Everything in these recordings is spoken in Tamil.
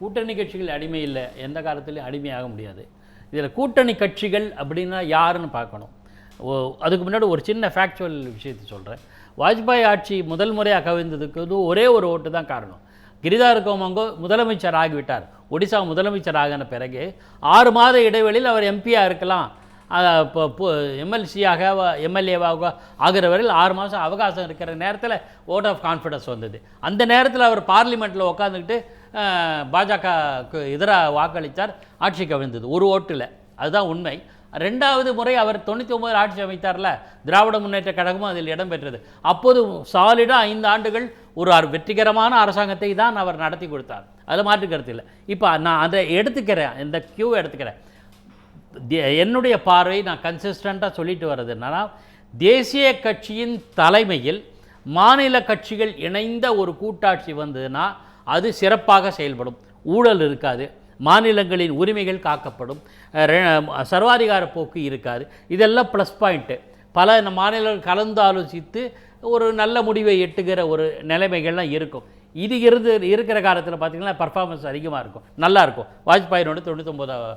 கூட்டணி கட்சிகள் அடிமை இல்லை எந்த காலத்துலையும் அடிமையாக முடியாது. இதில் கூட்டணி கட்சிகள் அப்படின்னா யாருன்னு பார்க்கணும். ஓ அதுக்கு முன்னாடி ஒரு சின்ன ஃபேக்சுவல் விஷயத்தை சொல்கிறேன் வாஜ்பாய் ஆட்சி முதல் முறையாக கவிழ்ந்ததுக்கு வந்து ஒரே ஒரு ஓட்டு தான் காரணம். கிரிதார் கோமங்கோ முதலமைச்சர் ஆகிவிட்டார். ஒடிசா முதலமைச்சர் ஆகின பிறகு ஆறு மாத இடைவெளியில் அவர் எம்பியாக இருக்கலாம். இப்போ எம்எல்சியாக எம்எல்ஏவாக ஆகிற வரையில் ஆறு மாதம் அவகாசம் இருக்கிற நேரத்தில் ஓட் ஆஃப் கான்ஃபிடன்ஸ் வந்தது. அந்த நேரத்தில் அவர் பார்லிமெண்ட்டில் உட்காந்துக்கிட்டு பாஜகவுக்கு எதிராக வாக்களித்தார் ஆட்சி கவிழ்ந்தது. ஒரு ஓட்டில். அதுதான் உண்மை. ரெண்டாவது முறை அவர் தொண்ணூற்றி ஒம்பது ஆட்சி அமைத்தார்ல திராவிட முன்னேற்ற கழகமும் அதில் இடம்பெற்றது அப்போது சாலிடாக ஐந்து ஆண்டுகள் ஒரு வெற்றிகரமான அரசாங்கத்தை தான் அவர் நடத்தி கொடுத்தார். அதில் மாற்று கருத்து இல்லை. இப்போ நான் அதை எடுத்துக்கிறேன். இந்த கியூ எடுத்துக்கிறேன். தே- என்னுடைய பார்வை நான் கன்சிஸ்டண்ட்டாக சொல்லிட்டு வர்றது என்னன்னா தேசிய கட்சியின் தலைமையில் மாநில கட்சிகள் இணைந்த ஒரு கூட்டாட்சி வந்ததுன்னா அது சிறப்பாக செயல்படும். ஊழல் இருக்காது. மாநிலங்களின் உரிமைகள் காக்கப்படும். சர்வாதிகார போக்கு இருக்காது. இதெல்லாம் ப்ளஸ் பாயிண்ட்டு பல மாநிலங்கள் கலந்து ஆலோசித்து ஒரு நல்ல முடிவை எட்டுகிற ஒரு நிலைமைகள்லாம் இருக்கும். இது இருந்து இருக்கிற காலத்தில் பார்த்தீங்கன்னா பர்ஃபார்மன்ஸ் அதிகமாக இருக்கும். நல்லா இருக்கும். வாஜ்பாயினோட தொண்ணூற்றொம்போதாவது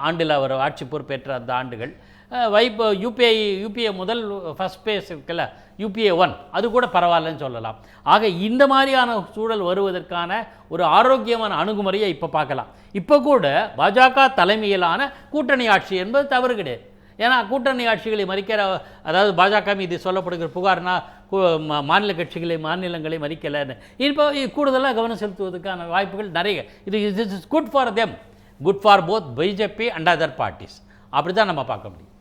ஆண்டில் அவர் ஆட்சி பொறுப்பேற்ற அந்த ஆண்டுகள். அஹ், வைப் யூபிஐ யூபிஏ முதல் ஃபஸ்ட் பேஸ் இருக்குல்ல யூபிஏ ஒன் அது கூட பரவாயில்லன்னு சொல்லலாம். ஆக இந்த மாதிரியான சூழல் வருவதற்கான ஒரு ஆரோக்கியமான அணுகுமுறையை இப்போ பார்க்கலாம். இப்போ கூட பாஜக தலைமையிலான கூட்டணி ஆட்சி என்பது தவறு கிடையாது. ஏன்னா கூட்டணி ஆட்சிகளை மறிக்கிற அதாவது பாஜக மீது சொல்லப்படுகிற புகார்னா மாநில கட்சிகளை மாநிலங்களை மறிக்கலைன்னு. இப்போ கூடுதலாக கவனம் செலுத்துவதற்கான வாய்ப்புகள் நிறைய. இது is good for them good for both BJP and other parties அப்படி தான் நம்ம பார்க்க முடியும்.